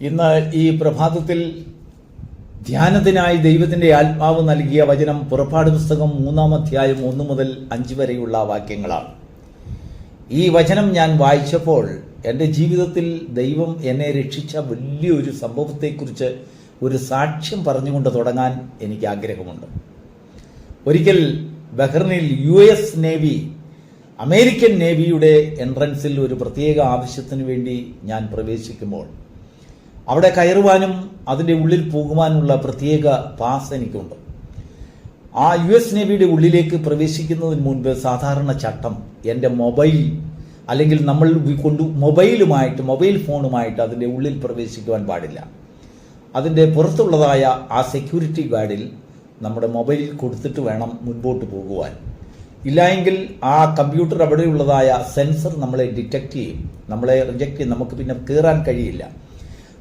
ഇന്ന് ഈ പ്രഭാതത്തിൽ ധ്യാനത്തിനായി ദൈവത്തിന്റെ ആത്മാവ് നൽകിയ വചനം പുറപ്പാട് പുസ്തകം മൂന്നാം അധ്യായം ഒന്ന് മുതൽ അഞ്ച് വരെയുള്ള വാക്യങ്ങളാണ്. ഈ വചനം ഞാൻ വായിച്ചപ്പോൾ എന്റെ ജീവിതത്തിൽ ദൈവം എന്നെ രക്ഷിച്ച വലിയൊരു സംഭവത്തെക്കുറിച്ച് ഒരു സാക്ഷ്യം പറഞ്ഞുകൊണ്ട് തുടങ്ങാൻ എനിക്ക് ആഗ്രഹമുണ്ട്. ഒരിക്കൽ ബഹ്റിനിൽ യു എസ് നേവി അമേരിക്കൻ നേവിയുടെ എൻട്രൻസിൽ ഒരു പ്രത്യേക ആവശ്യത്തിന് വേണ്ടി ഞാൻ പ്രവേശിക്കുമ്പോൾ അവിടെ കയറുവാനും അതിന്റെ ഉള്ളിൽ പോകുവാനുള്ള പ്രത്യേക പാസ് എനിക്കുണ്ട്. ആ യു എസ് നേവിയുടെ ഉള്ളിലേക്ക് പ്രവേശിക്കുന്നതിന് മുൻപ് സാധാരണ ചട്ടം എന്റെ മൊബൈൽ അല്ലെങ്കിൽ നമ്മൾ കൊണ്ട് മൊബൈലുമായിട്ട് മൊബൈൽ ഫോണുമായിട്ട് അതിന്റെ ഉള്ളിൽ പ്രവേശിക്കുവാൻ പാടില്ല. അതിന്റെ പുറത്തുള്ളതായ ആ സെക്യൂരിറ്റി ഗാർഡിൽ നമ്മുടെ മൊബൈൽ കൊടുത്തിട്ട് വേണം മുൻപോട്ട് പോകുവാൻ. ഇല്ലായെങ്കിൽ ആ കമ്പ്യൂട്ടർ അവിടെയുള്ളതായ സെൻസർ നമ്മളെ ഡിറ്റക്റ്റ് ചെയ്യും. നമ്മളെ റിജക്റ്റ് ചെയ്യും. നമുക്ക് പിന്നെ കയറാൻ കഴിയില്ല.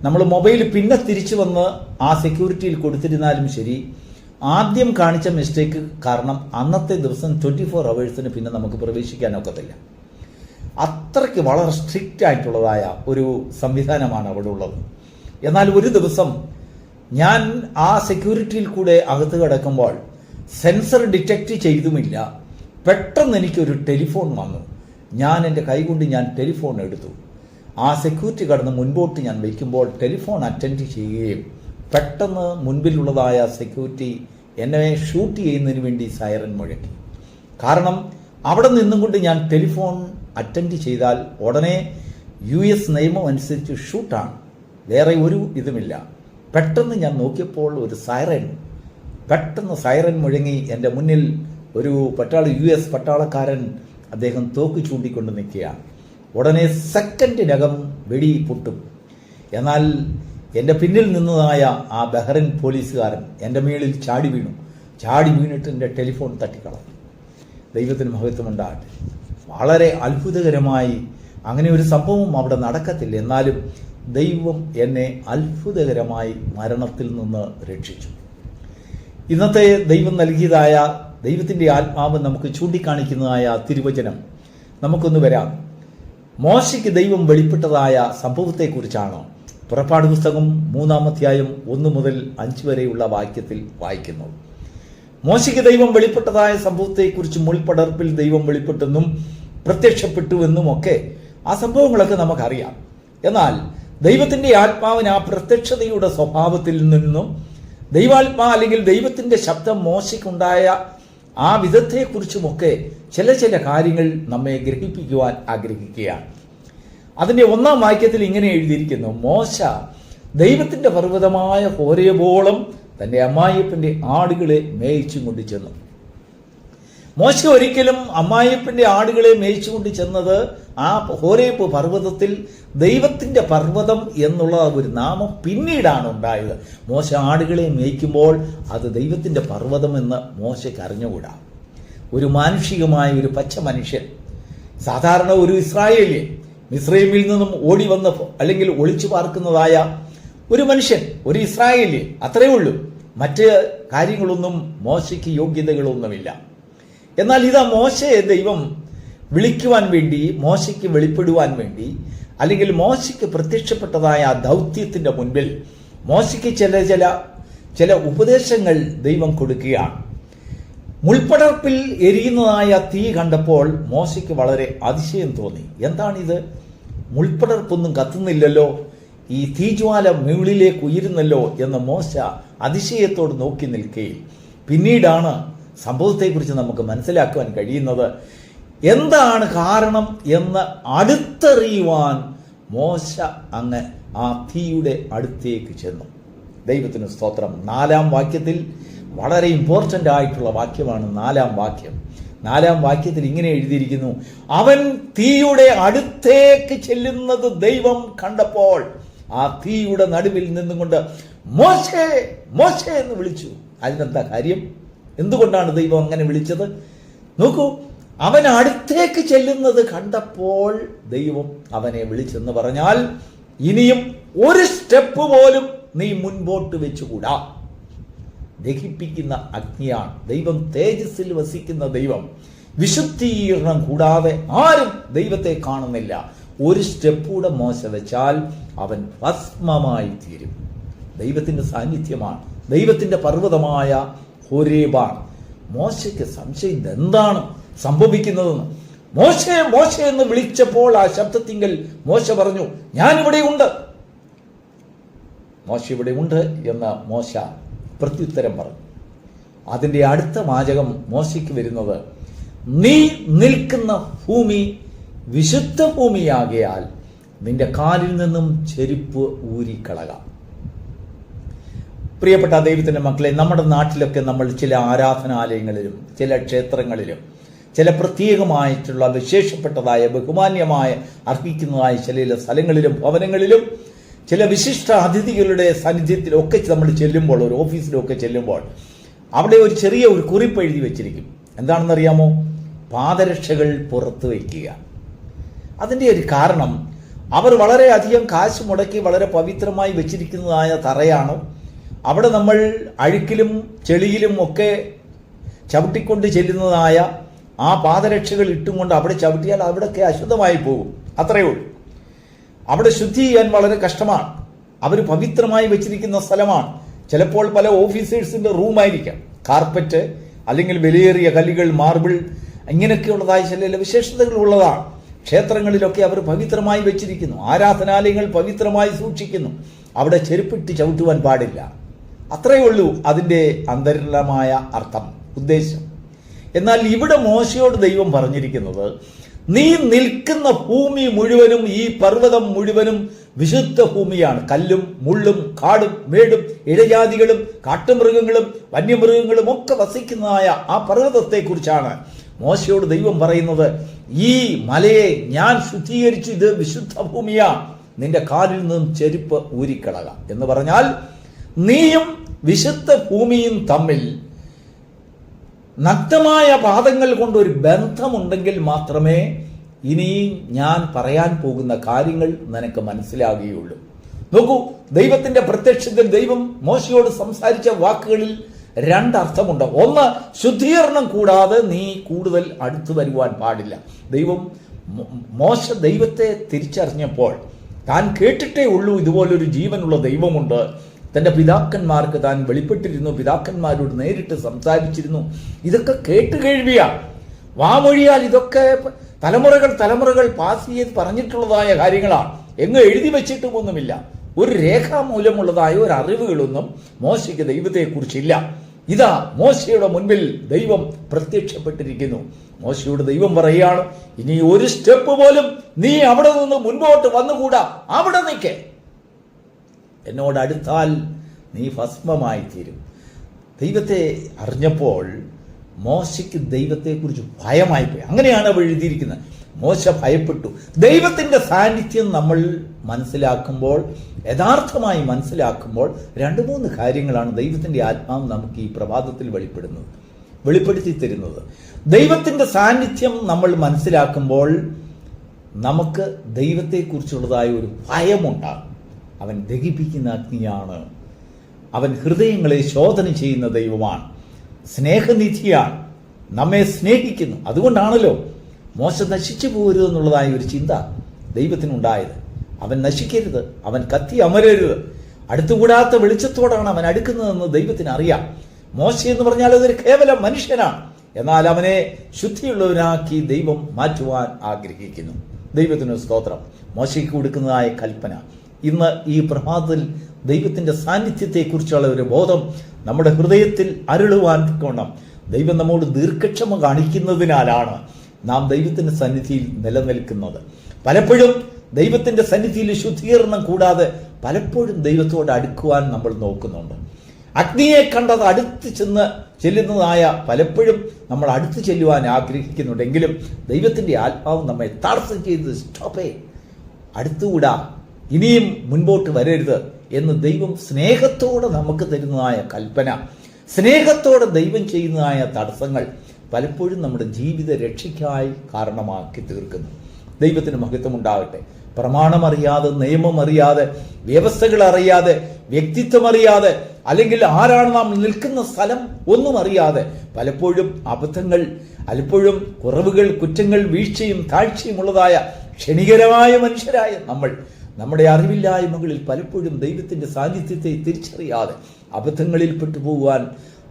നമ്മൾ മൊബൈൽ പിന്നെ തിരിച്ചു വന്ന് ആ സെക്യൂരിറ്റിയിൽ കൊടുത്തിരുന്നാലും ശരി ആദ്യം കാണിച്ച മിസ്റ്റേക്ക് കാരണം അന്നത്തെ ദിവസം ട്വന്റി ഫോർ അവേഴ്സിന് പിന്നെ നമുക്ക് പ്രവേശിക്കാനൊക്കത്തില്ല അത്രയ്ക്ക് വളരെ സ്ട്രിക്റ്റ് ആയിട്ടുള്ളതായ ഒരു സംവിധാനമാണ് അവിടെ ഉള്ളത്. എന്നാൽ ഒരു ദിവസം ഞാൻ ആ സെക്യൂരിറ്റിയിൽ കൂടെ അകത്ത് കിടക്കുമ്പോൾ സെൻസർ ഡിറ്റക്റ്റ് ചെയ്തുമില്ല. പെട്ടെന്ന് എനിക്കൊരു ടെലിഫോൺ വന്നു. ഞാൻ എന്റെ കൈകൊണ്ട് ഞാൻ ടെലിഫോൺ എടുത്തു. ആ സെക്യൂരിറ്റി കടന്ന് മുൻപോട്ട് ഞാൻ വയ്ക്കുമ്പോൾ ടെലിഫോൺ അറ്റൻഡ് ചെയ്യുകയും പെട്ടെന്ന് മുൻപിലുള്ളതായ സെക്യൂരിറ്റി എന്നെ ഷൂട്ട് ചെയ്യുന്നതിന് വേണ്ടി സൈറൻ മുഴക്കി. കാരണം അവിടെ നിന്നും കൊണ്ട് ഞാൻ ടെലിഫോൺ അറ്റൻഡ് ചെയ്താൽ ഉടനെ യു എസ് നിയമം അനുസരിച്ച് ഷൂട്ടാണ് വേറെ ഒരു ഇതുമില്ല. പെട്ടെന്ന് ഞാൻ നോക്കിയപ്പോൾ ഒരു സൈറൻ പെട്ടെന്ന് സൈറൻ മുഴങ്ങി എന്റെ മുന്നിൽ ഒരു പട്ടാള യു എസ് പട്ടാളക്കാരൻ അദ്ദേഹം തോക്ക് ചൂണ്ടിക്കൊണ്ട് നിൽക്കുകയാണ്. ഉടനെ സെക്കൻഡിനകം വെടി പൊട്ടും എന്നാൽ എന്റെ പിന്നിൽ നിന്നതായ ആ ബഹ്റിൻ പോലീസുകാരൻ എന്റെ മേളിൽ ചാടി വീണു. ചാടി വീണിട്ട് എന്റെ ടെലിഫോൺ തട്ടിക്കളഞ്ഞു. ദൈവത്തിന് മഹത്വമുണ്ടാകട്ടെ വളരെ അത്ഭുതകരമായി അങ്ങനെ ഒരു സംഭവം അവിടെ നടക്കത്തില്ല. എന്നാലും ദൈവം എന്നെ അത്ഭുതകരമായി മരണത്തിൽ നിന്ന് രക്ഷിച്ചു. ഇന്നത്തെ ദൈവം നൽകിയതായ ദൈവത്തിന്റെ ആത്മാവ് നമുക്ക് ചൂണ്ടിക്കാണിക്കുന്നതായ തിരുവചനം നമുക്കൊന്ന് വരാം. മോശയ്ക്ക് ദൈവം വെളിപ്പെട്ടതായ സംഭവത്തെക്കുറിച്ചാണ്? പുറപ്പാട് പുസ്തകം മൂന്നാമധ്യായം ഒന്ന് മുതൽ അഞ്ച് വരെയുള്ള വാക്യത്തിൽ വായിക്കുന്നത് മോശയ്ക്ക് ദൈവം വെളിപ്പെട്ടതായ സംഭവത്തെക്കുറിച്ച് മുൾപടർപ്പിൽ ദൈവം വെളിപ്പെട്ടെന്നും പ്രത്യക്ഷപ്പെട്ടുവെന്നും ഒക്കെ ആ സംഭവങ്ങളൊക്കെ നമുക്കറിയാം. എന്നാൽ ദൈവത്തിന്റെ ആത്മാവിന് ആ പ്രത്യക്ഷതയുടെ സ്വഭാവത്തിൽ നിന്നും ദൈവാത്മാ അല്ലെങ്കിൽ ദൈവത്തിന്റെ ശബ്ദം മോശയ്ക്കുണ്ടായ ആ വിധത്തെക്കുറിച്ചുമൊക്കെ ചില ചില കാര്യങ്ങൾ നമ്മെ ഗ്രഹിപ്പിക്കുവാൻ ആഗ്രഹിക്കുകയാണ്. അതിന്റെ ഒന്നാം വാക്യത്തിൽ ഇങ്ങനെ എഴുതിയിരിക്കുന്നു മോശ ദൈവത്തിന്റെ പർവതമായ ഹോരയബോളം തന്റെ അമ്മായിയപ്പന്റെ ആടുകളെ മേയിച്ചും കൊണ്ട് ചെന്നു. മോശ ഒരിക്കലും അമ്മായിയപ്പന്റെ ആടുകളെ മേയിച്ചുകൊണ്ട് ചെന്നത് ആ ഹോരേപ്പ് പർവതത്തിൽ ദൈവത്തിന്റെ പർവതം എന്നുള്ള ഒരു നാമം പിന്നീടാണ് ഉണ്ടായത്. മോശ ആടുകളെ മേയ്ക്കുമ്പോൾ അത് ദൈവത്തിന്റെ പർവതം എന്ന് മോശയ്ക്ക് അറിഞ്ഞുകൂടാ. ഒരു മാനുഷികമായ ഒരു പച്ച മനുഷ്യൻ. സാധാരണ ഒരു ഇസ്രായേലിയൻ മിസ്രൈമിൽ നിന്നും ഓടി വന്നപ്പോൾ അല്ലെങ്കിൽ ഒളിച്ചു പാർക്കുന്നതായ ഒരു മനുഷ്യൻ ഒരു ഇസ്രായേലിയൻ. അത്രയേ ഉള്ളൂ. മറ്റ് കാര്യങ്ങളൊന്നും മോശയ്ക്ക് യോഗ്യതകളൊന്നുമില്ല. എന്നാൽ ഇതാ മോശയെ ദൈവം വിളിക്കുവാൻ വേണ്ടി മോശയ്ക്ക് വെളിപ്പെടുവാൻ വേണ്ടി അല്ലെങ്കിൽ മോശയ്ക്ക് പ്രത്യക്ഷപ്പെട്ടതായ ആ ദൗത്യത്തിന്റെ മുൻപിൽ മോശയ്ക്ക് ചില ചില ചില ഉപദേശങ്ങൾ ദൈവം കൊടുക്കുകയാണ്. മുൾപ്പടർപ്പിൽ എരിയുന്നതായ തീ കണ്ടപ്പോൾ മോശയ്ക്ക് വളരെ അതിശയം തോന്നി. എന്താണിത്? മുൾപ്പടർപ്പൊന്നും കത്തുന്നില്ലല്ലോ. ഈ തീജ്വാല മുകളിലേക്ക് ഉയരുന്നല്ലോ എന്ന് മോശ അതിശയത്തോട് നോക്കി നിൽക്കുകയും പിന്നീടാണ് സംഭവത്തെക്കുറിച്ച് നമുക്ക് മനസ്സിലാക്കുവാൻ കഴിയുന്നത്. എന്താണ് കാരണം എന്ന് അടുത്തറിയുവാൻ മോശ അങ്ങ് ആ തീയുടെ അടുത്തേക്ക് ചെന്നു. ദൈവത്തിന് സ്തോത്രം. നാലാം വാക്യത്തിൽ വളരെ ഇമ്പോർട്ടന്റ് ആയിട്ടുള്ള വാക്യമാണ് നാലാം വാക്യം. നാലാം വാക്യത്തിൽ ഇങ്ങനെ എഴുതിയിരിക്കുന്നു അവൻ തീയുടെ അടുത്തേക്ക് ചെല്ലുന്നത് ദൈവം കണ്ടപ്പോൾ ആ തീയുടെ നടുവിൽ നിന്നുകൊണ്ട് മോശേ മോശേ എന്ന് വിളിച്ചു. അതിനെന്താ കാര്യം? എന്തുകൊണ്ടാണ് ദൈവം അങ്ങനെ വിളിച്ചത്? നോക്കൂ അവൻ അടുത്തേക്ക് ചെല്ലുന്നത് കണ്ടപ്പോൾ ദൈവം അവനെ വിളിച്ചെന്ന് പറഞ്ഞാൽ ഇനിയും ഒരു സ്റ്റെപ്പ് പോലും നീ മുൻപോട്ട് വെച്ചുകൂടാ. ദഹിപ്പിക്കുന്ന അഗ്നിയാണ്. ദൈവം തേജസ്സിൽ വസിക്കുന്ന ദൈവം. വിശുദ്ധീകരണം കൂടാതെ ആരും ദൈവത്തെ കാണുന്നില്ല. ഒരു സ്റ്റെപ്പ് കൂടെ മോശ വെച്ചാൽ അവൻ ഭസ്മമായി തീരും. ദൈവത്തിന്റെ സാന്നിധ്യമാണ്. ദൈവത്തിന്റെ പർവതമായ ഹോരേബാണ്. മോശയ്ക്ക് സംശയം എന്താണ് സംഭവിക്കുന്നതെന്ന്? മോശയെ മോശ എന്ന് വിളിച്ചപ്പോൾ ആ ശബ്ദത്തിങ്കൽ മോശ പറഞ്ഞു ഞാൻ ഇവിടെ ഉണ്ട്. മോശ ഇവിടെ ഉണ്ട് എന്ന് മോശ പ്രത്യുത്തരം പറഞ്ഞു. അതിന്റെ അടുത്ത വാചകം മോശയ്ക്ക് വരുന്നത് നീ നിൽക്കുന്ന ഭൂമി വിശുദ്ധ ഭൂമിയാകയാൽ നിന്റെ കാലിൽ നിന്നും ചെരുപ്പ് ഊരിക്കളകാം. പ്രിയപ്പെട്ട ദൈവത്തിന്റെ മക്കളെ നമ്മുടെ നാട്ടിലൊക്കെ നമ്മൾ ചില ആരാധനാലയങ്ങളിലും ചില ക്ഷേത്രങ്ങളിലും ചില പ്രത്യേകമായിട്ടുള്ള വിശേഷപ്പെട്ടതായ ബഹുമാന്യമായ അർഹിക്കുന്നതായ ചില സ്ഥലങ്ങളിലും ഭവനങ്ങളിലും ചില വിശിഷ്ട അതിഥികളുടെ സാന്നിധ്യത്തിലൊക്കെ നമ്മൾ ചെല്ലുമ്പോൾ ഒരു ഓഫീസിലൊക്കെ ചെല്ലുമ്പോൾ അവിടെ ഒരു ചെറിയ ഒരു കുറിപ്പ് എഴുതി വെച്ചിരിക്കും. എന്താണെന്നറിയാമോ? പാദരക്ഷകൾ പുറത്ത് വയ്ക്കുക. അതിന്റെ ഒരു കാരണം അവർ വളരെയധികം കാശ് മുടക്കി വളരെ പവിത്രമായി വെച്ചിരിക്കുന്നതായ തറയാണ്. അവിടെ നമ്മൾ അഴുക്കിലും ചെളിയിലും ഒക്കെ ചവിട്ടിക്കൊണ്ട് ചെല്ലുന്നതായ ആ പാദരക്ഷകൾ ഇട്ടും കൊണ്ട് അവിടെ ചവിട്ടിയാൽ അവിടെയൊക്കെ അശുദ്ധമായി പോകും. അത്രയേ ഉള്ളൂ. അവിടെ ശുദ്ധി ചെയ്യാൻ വളരെ കഷ്ടമാണ്. അവർ പവിത്രമായി വെച്ചിരിക്കുന്ന സ്ഥലമാണ്. ചിലപ്പോൾ പല ഓഫീസേഴ്സിന്റെ റൂമായിരിക്കാം. കാർപ്പറ്റ് അല്ലെങ്കിൽ വിലയേറിയ കല്ലുകൾ മാർബിൾ ഇങ്ങനെയൊക്കെയുള്ളതായ ചില വിശേഷതകൾ ഉള്ളതാണ്. ക്ഷേത്രങ്ങളിലൊക്കെ അവർ പവിത്രമായി വെച്ചിരിക്കുന്നു. ആരാധനാലയങ്ങൾ പവിത്രമായി സൂക്ഷിക്കുന്നു. അവിടെ ചെരുപ്പിട്ട് ചവിട്ടുവാൻ പാടില്ല. അത്രയേ ഉള്ളൂ അതിന്റെ അന്തരമായ അർത്ഥം ഉദ്ദേശം. എന്നാൽ ഇവിടെ മോശയോട് ദൈവം പറഞ്ഞിരിക്കുന്നത് നീ നിൽക്കുന്ന ഭൂമി മുഴുവനും ഈ പർവതം മുഴുവനും വിശുദ്ധ ഭൂമിയാണ്. കല്ലും മുള്ളും കാടും മേടും ഇഴജാതികളും കാട്ടുമൃഗങ്ങളും വന്യമൃഗങ്ങളും ഒക്കെ വസിക്കുന്നതായ ആ പർവതത്തെക്കുറിച്ചാണ് മോശയോട് ദൈവം പറയുന്നത്. ഈ മലയെ ഞാൻ ശുദ്ധീകരിച്ചു ഇത് വിശുദ്ധ ഭൂമിയാ. നിന്റെ കാലിൽ നിന്നും ചെരുപ്പ് ഊരിക്കളക. എന്ന് പറഞ്ഞാൽ നീയും വിശുദ്ധ ഭൂമിയും തമ്മിൽ നഗ്നമായ പാദങ്ങൾ കൊണ്ട് ഒരു ബന്ധമുണ്ടെങ്കിൽ മാത്രമേ ഇനിയും ഞാൻ പറയാൻ പോകുന്ന കാര്യങ്ങൾ നിനക്ക് മനസ്സിലാകുകയുള്ളൂ. നോക്കൂ ദൈവത്തിന്റെ പ്രത്യക്ഷത്തിൽ ദൈവം മോശയോട് സംസാരിച്ച വാക്കുകളിൽ രണ്ടർത്ഥമുണ്ട്. ഒന്ന് ശുദ്ധീകരണം കൂടാതെ നീ കൂടുതൽ അടുത്തു വരുവാൻ പാടില്ല. ദൈവം മോശ ദൈവത്തെ തിരിച്ചറിഞ്ഞപ്പോൾ താൻ കേട്ടിട്ടേ ഉള്ളൂ ഇതുപോലൊരു ജീവനുള്ള ദൈവമുണ്ട്. തന്റെ പിതാക്കന്മാർക്ക് താൻ വെളിപ്പെട്ടിരുന്നു പിതാക്കന്മാരോട് നേരിട്ട് സംസാരിച്ചിരുന്നു. ഇതൊക്കെ കേട്ട് കേൾവിയ. വാമൊഴിയാൽ ഇതൊക്കെ തലമുറകൾ തലമുറകൾ പാസ് ചെയ്ത് പറഞ്ഞിട്ടുള്ളതായ കാര്യങ്ങളാണ് എങ്ങ് എഴുതി വെച്ചിട്ടുമൊന്നുമില്ല. ഒരു രേഖാമൂലമുള്ളതായ ഒരു അറിവുകളൊന്നും മോശയ്ക്ക് ദൈവത്തെക്കുറിച്ചില്ല. ഇതാ മോശയുടെ മുൻപിൽ ദൈവം പ്രത്യക്ഷപ്പെട്ടിരിക്കുന്നു. മോശയോട് ദൈവം പറയുകയാണ് ഇനി ഒരു സ്റ്റെപ്പ് പോലും നീ അവിടെ നിന്ന് മുൻപോട്ട് വന്നുകൂടാ. അവിടെ നിൽക്കേ. എന്നോട് അടുത്താൽ നീ ഭസ്മമായി തീരും ദൈവത്തെ അറിഞ്ഞപ്പോൾ മോശയ്ക്ക് ദൈവത്തെക്കുറിച്ച് ഭയമായി പോയി അങ്ങനെയാണ് അവ എഴുതിയിരിക്കുന്നത്. മോശ ഭയപ്പെട്ടു. ദൈവത്തിന്റെ സാന്നിധ്യം നമ്മൾ മനസ്സിലാക്കുമ്പോൾ യഥാർത്ഥമായി മനസ്സിലാക്കുമ്പോൾ രണ്ട് മൂന്ന് കാര്യങ്ങളാണ് ദൈവത്തിന്റെ ആത്മാവ് നമുക്ക് ഈ പ്രഭാതത്തിൽ വെളിപ്പെടുന്നത് വെളിപ്പെടുത്തി തരുന്നത് ദൈവത്തിന്റെ സാന്നിധ്യം നമ്മൾ മനസ്സിലാക്കുമ്പോൾ നമുക്ക് ദൈവത്തെക്കുറിച്ചുള്ളതായ ഒരു ഭയമുണ്ടാകും. അവൻ ദഹിപ്പിക്കുന്ന അഗ്നിയാണ്. അവൻ ഹൃദയങ്ങളെ ശോധന ചെയ്യുന്ന ദൈവമാണ്. സ്നേഹനിധിയാണ്. നമ്മെ സ്നേഹിക്കുന്നു. അതുകൊണ്ടാണല്ലോ മോശം നശിച്ചു പോകരുത് എന്നുള്ളതായ ഒരു ചിന്ത ദൈവത്തിനുണ്ടായത്. അവൻ നശിക്കരുത്. അവൻ കത്തി അമരരുത്. അടുത്തുകൂടാത്ത വെളിച്ചത്തോടാണ് അവൻ അടുക്കുന്നതെന്ന് ദൈവത്തിന് അറിയാം മോശ എന്ന് പറഞ്ഞാൽ അതൊരു കേവലം മനുഷ്യനാണ്. എന്നാൽ അവനെ ശുദ്ധിയുള്ളവനാക്കി ദൈവം മാറ്റുവാൻ ആഗ്രഹിക്കുന്നു. ദൈവത്തിന് സ്തോത്രം. മോശയ്ക്ക് കൊടുക്കുന്നതായ കൽപ്പന. ഇന്ന് ഈ പ്രഭാതത്തിൽ ദൈവത്തിന്റെ സാന്നിധ്യത്തെക്കുറിച്ചുള്ള ഒരു ബോധം നമ്മുടെ ഹൃദയത്തിൽ അരുളുവാൻ കൊണം ദൈവം നമ്മോട് ദീർഘക്ഷമ കാണിക്കുന്നതിനാലാണ് നാം ദൈവത്തിന്റെ സന്നിധിയിൽ നിലനിൽക്കുന്നത്. പലപ്പോഴും ദൈവത്തിന്റെ സന്നിധിയിൽ ശുദ്ധീകരണം കൂടാതെ പലപ്പോഴും ദൈവത്തോട് അടുക്കുവാൻ നമ്മൾ നോക്കുന്നുണ്ട്. അഗ്നിയെ കണ്ടത് അടുത്ത് ചെന്ന് ചെല്ലുന്നതായ പലപ്പോഴും നമ്മൾ അടുത്ത് ചെല്ലുവാൻ ആഗ്രഹിക്കുന്നുണ്ടെങ്കിലും ദൈവത്തിന്റെ ആത്മാവ് നമ്മെ തടസ്സം ചെയ്ത് സ്റ്റോപ്പേ അടുത്തുകൂടാ. ഇനിയും മുൻപോട്ട് വരരുത് എന്ന് ദൈവം സ്നേഹത്തോടെ നമുക്ക് തരുന്നതായ കൽപ്പന. സ്നേഹത്തോടെ ദൈവം ചെയ്യുന്നതായ തടസ്സങ്ങൾ പലപ്പോഴും നമ്മുടെ ജീവിത രക്ഷയ്ക്കായി കാരണമാക്കി തീർക്കുന്നു. ദൈവത്തിന് മഹത്വം ഉണ്ടാകട്ടെ പ്രമാണമറിയാതെ നിയമമറിയാതെ വ്യവസ്ഥകൾ അറിയാതെ വ്യക്തിത്വം അറിയാതെ അല്ലെങ്കിൽ ആരാണ് നാം നിൽക്കുന്ന സ്ഥലം ഒന്നും അറിയാതെ പലപ്പോഴും അബദ്ധങ്ങൾ പലപ്പോഴും കുറവുകൾ കുറ്റങ്ങൾ വീഴ്ചയും താഴ്ചയും ഉള്ളതായ ക്ഷണികരമായ മനുഷ്യരായ നമ്മൾ നമ്മുടെ അറിവില്ലായ്മകളിൽ പലപ്പോഴും ദൈവത്തിന്റെ സാന്നിധ്യത്തെ തിരിച്ചറിയാതെ അബദ്ധങ്ങളിൽ പെട്ടുപോകുവാൻ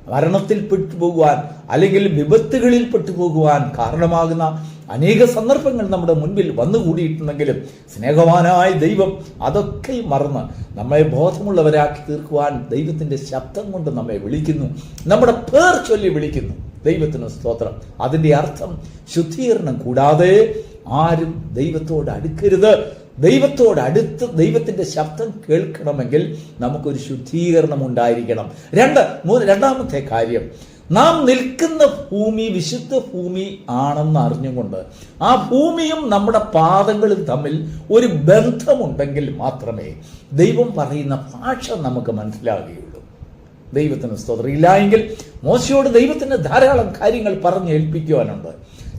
മരണത്തിൽ പെട്ടുപോകുവാൻ അല്ലെങ്കിൽ വിപത്തുകളിൽ പെട്ടുപോകുവാൻ കാരണമാകുന്ന അനേക സന്ദർഭങ്ങൾ നമ്മുടെ മുൻപിൽ വന്നുകൂടിയിട്ടുണ്ടെങ്കിലും സ്നേഹവാനായ ദൈവം അതൊക്കെ മറന്ന് നമ്മെ ബോധമുള്ളവരാക്കി തീർക്കുവാൻ ദൈവത്തിന്റെ ശബ്ദം കൊണ്ട് നമ്മെ വിളിക്കുന്നു. നമ്മുടെ പേർ ചൊല്ലി വിളിക്കുന്നു. ദൈവത്തിന് സ്തോത്രം. അതിന്റെ അർത്ഥം ശുദ്ധീകരണം കൂടാതെ ആരും ദൈവത്തോട് അടുക്കരുത്. ദൈവത്തോട് അടുത്ത് ദൈവത്തിന്റെ ശബ്ദം കേൾക്കണമെങ്കിൽ നമുക്കൊരു ശുദ്ധീകരണം ഉണ്ടായിരിക്കണം രണ്ട് മൂന്ന് രണ്ടാമത്തെ കാര്യം. നാം നിൽക്കുന്ന ഭൂമി വിശുദ്ധ ഭൂമി ആണെന്ന് അറിഞ്ഞുകൊണ്ട് ആ ഭൂമിയും നമ്മുടെ പാദങ്ങളും തമ്മിൽ ഒരു ബന്ധമുണ്ടെങ്കിൽ മാത്രമേ ദൈവം പറയുന്ന ഭാഷ നമുക്ക് മനസ്സിലാകുകയുള്ളൂ. ദൈവത്തിന് സ്തോത്രം എങ്കിൽ മോശയോട് ദൈവത്തിന് ധാരാളം കാര്യങ്ങൾ പറഞ്ഞ് ഏൽപ്പിക്കുവാനുണ്ട്.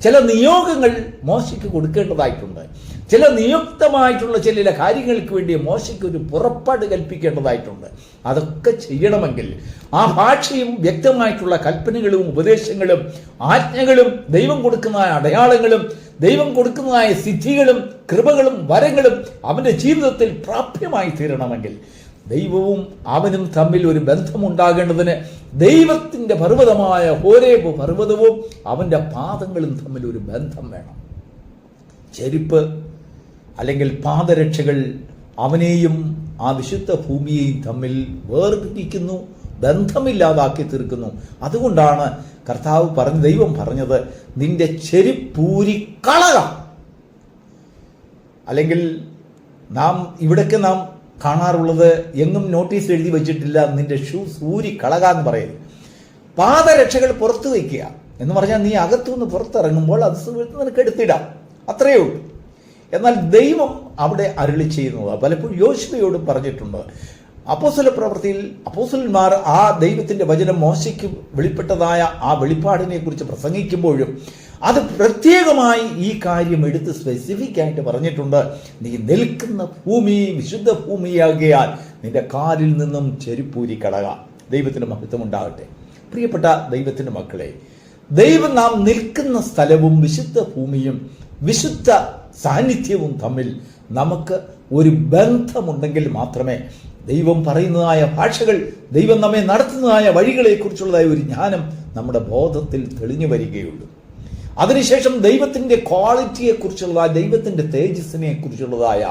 ചില നിയോഗങ്ങൾ മോശയ്ക്ക് കൊടുക്കേണ്ടതായിട്ടുണ്ട്. ചില നിയുക്തമായിട്ടുള്ള ചില കാര്യങ്ങൾക്ക് വേണ്ടി മോശയ്ക്ക് ഒരു പുറപ്പാട് കൽപ്പിക്കേണ്ടതായിട്ടുണ്ട്. അതൊക്കെ ചെയ്യണമെങ്കിൽ ആ ഭാഷയും വ്യക്തമായിട്ടുള്ള കൽപ്പനകളും ഉപദേശങ്ങളും ആജ്ഞകളും ദൈവം കൊടുക്കുന്നതായ അടയാളങ്ങളും ദൈവം കൊടുക്കുന്നതായ സിദ്ധികളും കൃപകളും വരങ്ങളും അവന്റെ ജീവിതത്തിൽ പ്രാപ്യമായി തീരണമെങ്കിൽ ദൈവവും അവനും തമ്മിൽ ഒരു ബന്ധമുണ്ടാകേണ്ടതിന് ദൈവത്തിന്റെ പർവതമായ ഹോരേബ് പർവതവും അവന്റെ പാദങ്ങളും തമ്മിൽ ഒരു ബന്ധം വേണം. ചെരുപ്പ് അല്ലെങ്കിൽ പാദരക്ഷകൾ അവനെയും ആ വിശുദ്ധ ഭൂമിയെയും തമ്മിൽ വേർപിരിക്കുന്നു ബന്ധമില്ലാതാക്കി തീർക്കുന്നു. അതുകൊണ്ടാണ് കർത്താവ് പറഞ്ഞ ദൈവം പറഞ്ഞത് നിന്റെ ചെരുപ്പൂരി കളക. അല്ലെങ്കിൽ നാം ഇവിടൊക്കെ നാം കാണാറുള്ളത് എങ്ങും നോട്ടീസ് എഴുതി വെച്ചിട്ടില്ല നിന്റെ ഷൂസ് ഊരി കളക എന്ന് പറയുന്നത്. പാദരക്ഷകൾ പുറത്തു വയ്ക്കുക എന്ന് പറഞ്ഞാൽ നീ അകത്തുനിന്ന് പുറത്തിറങ്ങുമ്പോൾ അത് സുഹൃത്ത് നിനക്ക് എടുത്തിടാം. അത്രയേ ഉള്ളൂ. എന്നാൽ ദൈവം അവിടെ അരുളി ചെയ്യുന്നത്. പലപ്പോഴും യോശുവയോടും പറഞ്ഞിട്ടുണ്ട്. അപ്പോസ്തല പ്രവൃത്തിയിൽ അപ്പോസ്തലന്മാർ ആ ദൈവത്തിന്റെ വചനം മോശയ്ക്ക് വെളിപ്പെട്ടതായ ആ വെളിപ്പാടിനെ കുറിച്ച് പ്രസംഗിക്കുമ്പോഴും അത് പ്രത്യേകമായി ഈ കാര്യം എടുത്ത് സ്പെസിഫിക് ആയിട്ട് പറഞ്ഞിട്ടുണ്ട്. നീ നിൽക്കുന്ന ഭൂമി വിശുദ്ധ ഭൂമിയാകിയാൽ നിന്റെ കാലിൽ നിന്നും ചെരുപ്പൂരി കടക. ദൈവത്തിന്റെ മഹത്വം ഉണ്ടാകട്ടെ. പ്രിയപ്പെട്ട ദൈവത്തിന്റെ മക്കളെ ദൈവം നാം നിൽക്കുന്ന സ്ഥലവും വിശുദ്ധ ഭൂമിയും വിശുദ്ധ സാന്നിധ്യവും തമ്മിൽ നമുക്ക് ഒരു ബന്ധമുണ്ടെങ്കിൽ മാത്രമേ ദൈവം പറയുന്നതായ ഭാഷകൾ ദൈവം നമ്മെ നടത്തുന്നതായ വഴികളെക്കുറിച്ചുള്ളതായ ഒരു ജ്ഞാനം നമ്മുടെ ബോധത്തിൽ തെളിഞ്ഞു വരികയുള്ളൂ. അതിനുശേഷം ദൈവത്തിന്റെ ക്വാളിറ്റിയെക്കുറിച്ചുള്ള ദൈവത്തിന്റെ തേജസ്സിനെ കുറിച്ചുള്ളതായ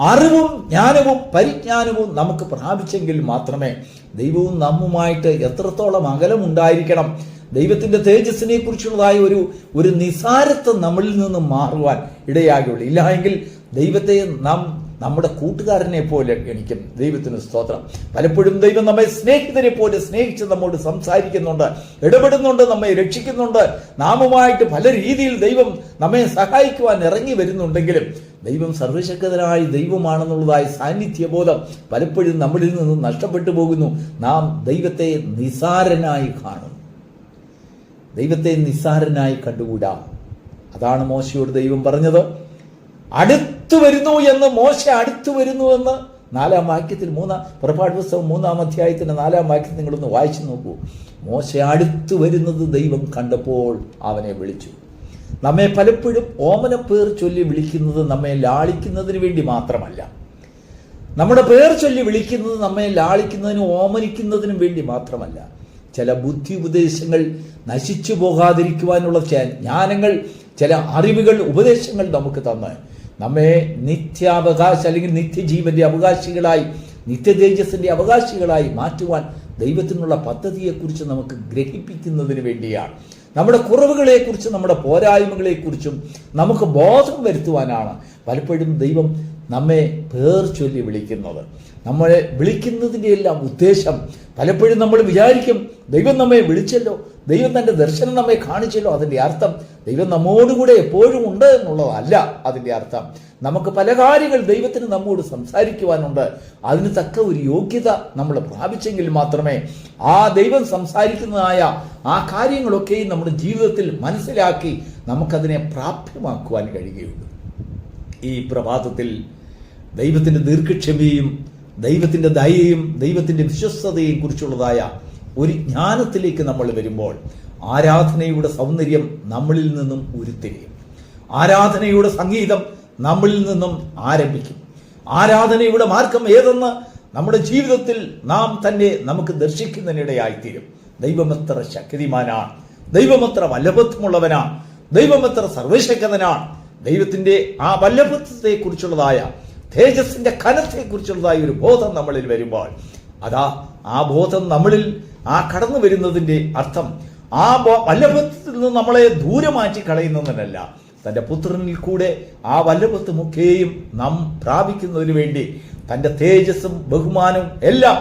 അറിവും ജ്ഞാനവും പരിജ്ഞാനവും നമുക്ക് പ്രാപിച്ചെങ്കിൽ മാത്രമേ ദൈവവും നമ്മുമായിട്ട് എത്രത്തോളം അകലമുണ്ടായിരിക്കണം ദൈവത്തിന്റെ തേജസ്സിനെ കുറിച്ചുള്ളതായ ഒരു ഒരു നിസാരത്വം നമ്മളിൽ നിന്ന് മാറുവാൻ ഇടയാകുള്ളൂ ഇല്ല എങ്കിൽ ദൈവത്തെ നാം നമ്മുടെ കൂട്ടുകാരനെ പോലെ ഗണിക്കും. ദൈവത്തിന് സ്തോത്രം. പലപ്പോഴും ദൈവം നമ്മെ സ്നേഹിതരെ പോലെ സ്നേഹിച്ച് നമ്മോട് സംസാരിക്കുന്നുണ്ട് ഇടപെടുന്നുണ്ട് നമ്മെ രക്ഷിക്കുന്നുണ്ട്. നാമുമായിട്ട് പല രീതിയിൽ ദൈവം നമ്മെ സഹായിക്കുവാൻ ഇറങ്ങി വരുന്നുണ്ടെങ്കിലും ദൈവം സർവശക്തനായ ദൈവമാണെന്നുള്ളതായ സാന്നിധ്യബോധം പലപ്പോഴും നമ്മളിൽ നിന്ന് നഷ്ടപ്പെട്ടു പോകുന്നു. നാം ദൈവത്തെ നിസാരനായി കാണും ദൈവത്തെ നിസ്സാരനായി കണ്ടുകൂടാ? അതാണ് മോശയോട് ദൈവം പറഞ്ഞത്. അടുത്തു വരുന്നു എന്ന് മോശ അടുത്തു വരുന്നു എന്ന് നാലാം വാക്യത്തിൽ മൂന്നാം പുറപ്പാട് പുസ്തകം മൂന്നാം അധ്യായത്തിന്റെ നാലാം വാക്യത്തിൽ നിങ്ങളൊന്ന് വായിച്ചു നോക്കൂ. മോശ അടുത്തു വരുന്നത് ദൈവം കണ്ടപ്പോൾ അവനെ വിളിച്ചു. നമ്മെ പലപ്പോഴും ഓമന പേർ ചൊല്ലി വിളിക്കുന്നത് നമ്മെ ലാളിക്കുന്നതിന് വേണ്ടി മാത്രമല്ല. നമ്മുടെ പേർ ചൊല്ലി വിളിക്കുന്നത് നമ്മെ ലാളിക്കുന്നതിനും ഓമനിക്കുന്നതിനും വേണ്ടി മാത്രമല്ല. ചില ബുദ്ധി ഉപദേശങ്ങൾ നശിച്ചു പോകാതിരിക്കുവാനുള്ള ജ്ഞാനങ്ങൾ ചില അറിവുകൾ ഉപദേശങ്ങൾ നമുക്ക് തന്ന്. നമ്മെ നിത്യാവകാശ അല്ലെങ്കിൽ നിത്യജീവന്റെ അവകാശികളായി നിത്യതേജസ്സിന്റെ അവകാശികളായി മാറ്റുവാൻ ദൈവത്തിനുള്ള പദ്ധതിയെക്കുറിച്ച് നമുക്ക് ഗ്രഹിപ്പിക്കുന്നതിന് വേണ്ടിയാണ്. നമ്മുടെ കുറവുകളെക്കുറിച്ചും നമ്മുടെ പോരായ്മകളെക്കുറിച്ചും നമുക്ക് ബോധം വരുത്തുവാനാണ് പലപ്പോഴും ദൈവം നമ്മെ പേർ ചൊല്ലി വിളിക്കുന്നത്. നമ്മളെ വിളിക്കുന്നതിന്റെ എല്ലാം ഉദ്ദേശം പലപ്പോഴും നമ്മൾ വിചാരിക്കും ദൈവം നമ്മെ വിളിച്ചല്ലോ. ദൈവം തന്റെ ദർശനം നമ്മെ കാണിച്ചല്ലോ. അതിന്റെ അർത്ഥം ദൈവം നമ്മോടുകൂടെ എപ്പോഴും ഉണ്ട് എന്നുള്ളതല്ല അതിന്റെ അർത്ഥം. നമുക്ക് പല കാര്യങ്ങൾ ദൈവത്തിന് നമ്മോട് സംസാരിക്കുവാനുണ്ട്. അതിന് തക്ക ഒരു യോഗ്യത നമ്മൾ പ്രാപിച്ചെങ്കിൽ മാത്രമേ ആ ദൈവം സംസാരിക്കുന്നതായ ആ കാര്യങ്ങളൊക്കെയും നമ്മുടെ ജീവിതത്തിൽ മനസ്സിലാക്കി നമുക്കതിനെ പ്രാപ്യമാക്കുവാൻ കഴിയുകയുള്ളൂ. ഈ പ്രഭാതത്തിൽ ദൈവത്തിന്റെ ദീർഘക്ഷമയും ദൈവത്തിന്റെ ദയയും ദൈവത്തിന്റെ വിശ്വസ്തതയും കുറിച്ചുള്ളതായ ഒരു ജ്ഞാനത്തിലേക്ക് നമ്മൾ വരുമ്പോൾ ആരാധനയുടെ സൗന്ദര്യം നമ്മളിൽ നിന്നും ഉരുത്തിരിയും. ആരാധനയുടെ സംഗീതം നമ്മളിൽ നിന്നും ആരംഭിക്കും. ആരാധനയുടെ മാർഗം ഏതെന്ന് നമ്മുടെ ജീവിതത്തിൽ നാം തന്നെ നമുക്ക് ദർശിക്കുന്നതിനിടയായിത്തീരും. ദൈവമത്ര ശക്തിമാനാണ്. ദൈവമെത്ര വല്ലഭത്വമുള്ളവനാണ് ദൈവമത്ര സർവശക്തനാണ്. ദൈവത്തിന്റെ ആ വല്ലഭത്വത്തെ കുറിച്ചുള്ളതായ തേജസ്സിന്റെ കനത്തെ കുറിച്ചുള്ളതായ ഒരു ബോധം നമ്മളിൽ വരുമ്പോൾ അതാ ആ ബോധം നമ്മളിൽ ആ കടന്നു വരുന്നതിന്റെ അർത്ഥം ആ വല്ലഭത്വത്തിൽ നിന്ന് നമ്മളെ ദൂരെ മാറ്റി കളയുന്നതിനല്ല. തന്റെ പുത്രനിൽ കൂടെ ആ വല്ലഭത്വമൊക്കെയും നാം പ്രാപിക്കുന്നതിന് വേണ്ടി തന്റെ തേജസ്സും ബഹുമാനവും എല്ലാം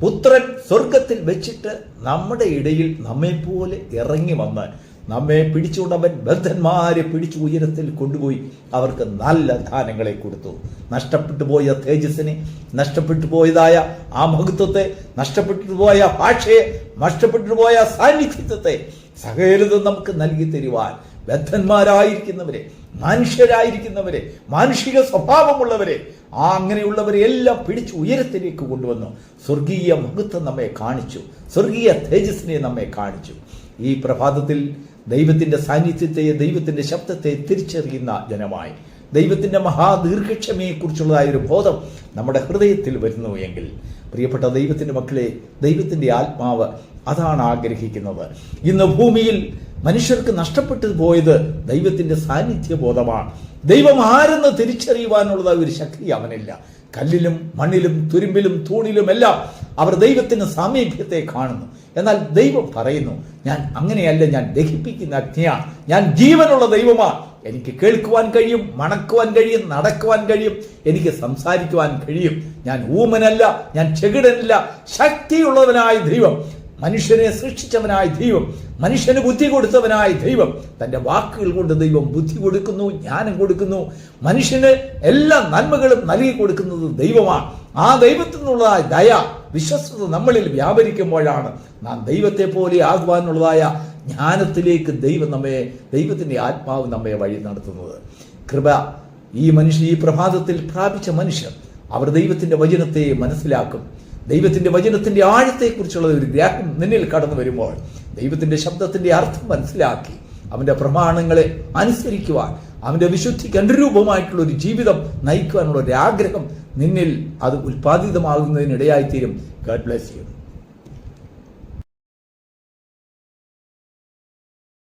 പുത്രൻ സ്വർഗത്തിൽ വെച്ചിട്ട് നമ്മുടെ ഇടയിൽ നമ്മെപ്പോലെ ഇറങ്ങി വന്ന് നമ്മെ പിടിച്ചുകൊണ്ടവൻ ബദ്ധന്മാരെ പിടിച്ചു ഉയരത്തിൽ കൊണ്ടുപോയി അവർക്ക് നല്ല ദാനങ്ങളെ കൊടുത്തു. നഷ്ടപ്പെട്ടു പോയ തേജസ്സിനെ നഷ്ടപ്പെട്ടു പോയതായ ആ മഹത്വത്തെ നഷ്ടപ്പെട്ടു പോയ ഭാഷയെ നഷ്ടപ്പെട്ടു പോയ സാന്നിധ്യത്തെ സകലതും നമുക്ക് നൽകി തരുവാൻ. ബദ്ധന്മാരായിരിക്കുന്നവരെ മനുഷ്യരായിരിക്കുന്നവരെ മാനുഷിക സ്വഭാവമുള്ളവരെ ആ അങ്ങനെയുള്ളവരെ എല്ലാം പിടിച്ചു ഉയരത്തിലേക്ക് കൊണ്ടുവന്നു. സ്വർഗീയ മഹത്വം നമ്മെ കാണിച്ചു. സ്വർഗീയ തേജസ്സിനെ നമ്മെ കാണിച്ചു. ഈ പ്രഭാതത്തിൽ ദൈവത്തിന്റെ സാന്നിധ്യത്തെ ദൈവത്തിന്റെ ശബ്ദത്തെ തിരിച്ചറിയുന്ന ജനമായി. ദൈവത്തിന്റെ മഹാദീർഘക്ഷമയെക്കുറിച്ചുള്ളതായ ഒരു ബോധം നമ്മുടെ ഹൃദയത്തിൽ വരുന്നു എങ്കിൽ പ്രിയപ്പെട്ട ദൈവത്തിന്റെ മക്കളെ ദൈവത്തിന്റെ ആത്മാവ് അതാണ് ആഗ്രഹിക്കുന്നത്. ഇന്ന് ഭൂമിയിൽ മനുഷ്യർക്ക് നഷ്ടപ്പെട്ടു പോയത് ദൈവത്തിന്റെ സാന്നിധ്യ ബോധമാണ് ദൈവം ആരെന്ന് തിരിച്ചറിയുവാനുള്ളതായ ഒരു ശക്തി അവനില്ല. കല്ലിലും മണ്ണിലും തുരുമ്പിലും തൂണിലും എല്ലാം അവർ ദൈവത്തിന് സാമീപ്യത്തെ കാണുന്നു. എന്നാൽ ദൈവം പറയുന്നു ഞാൻ അങ്ങനെയല്ല ഞാൻ ദഹിപ്പിക്കുന്ന അഗ്നിയാണ് ഞാൻ ജീവനുള്ള ദൈവമാണ് എനിക്ക് കേൾക്കുവാൻ കഴിയും മണക്കുവാൻ കഴിയും നടക്കുവാൻ കഴിയും എനിക്ക് സംസാരിക്കുവാൻ കഴിയും. ഞാൻ ഊമനല്ല ഞാൻ ചെകിടനല്ല. ശക്തിയുള്ളവനായ ദൈവം മനുഷ്യനെ സൃഷ്ടിച്ചവനായ ദൈവം മനുഷ്യന് ബുദ്ധി കൊടുത്തവനായ ദൈവം തന്റെ വാക്കുകൾ കൊണ്ട് ദൈവം ബുദ്ധി കൊടുക്കുന്നു ജ്ഞാനം കൊടുക്കുന്നു. മനുഷ്യന് എല്ലാ നന്മകളും നൽകി കൊടുക്കുന്നത് ദൈവമാണ് ആ ദൈവത്തിൽ നിന്നുള്ള ദയ വിശ്വസ്തത നമ്മളിൽ വ്യാപരിക്കുമ്പോഴാണ് നാം ദൈവത്തെ പോലെ ആകുവാനുള്ളതായ ജ്ഞാനത്തിലേക്ക് ദൈവം നമ്മെ ദൈവത്തിന്റെ ആത്മാവ് നമ്മെ വഴി നടത്തുന്നത്. കൃപ ഈ മനുഷ്യ ഈ പ്രഭാതത്തിൽ പ്രാപിച്ച മനുഷ്യർ അവർ ദൈവത്തിന്റെ വചനത്തെ മനസ്സിലാക്കും. ദൈവത്തിന്റെ വചനത്തിന്റെ ആഴത്തെക്കുറിച്ചുള്ള ഒരു ഗ്രാഹം നിന്നിൽ കടന്നു വരുമ്പോൾ ദൈവത്തിന്റെ ശബ്ദത്തിന്റെ അർത്ഥം മനസ്സിലാക്കി അവന്റെ പ്രമാണങ്ങളെ അനുസരിക്കുവാൻ അവന്റെ വിശുദ്ധിക്ക് അനുരൂപമായിട്ടുള്ള ഒരു ജീവിതം നയിക്കുവാനുള്ള ഒരു ആഗ്രഹം നിന്നിൽ അത് ഉൽപ്പാദിതമാകുന്നതിനിടയായിത്തീരും ഗഡ് ബ്ലെസ് യു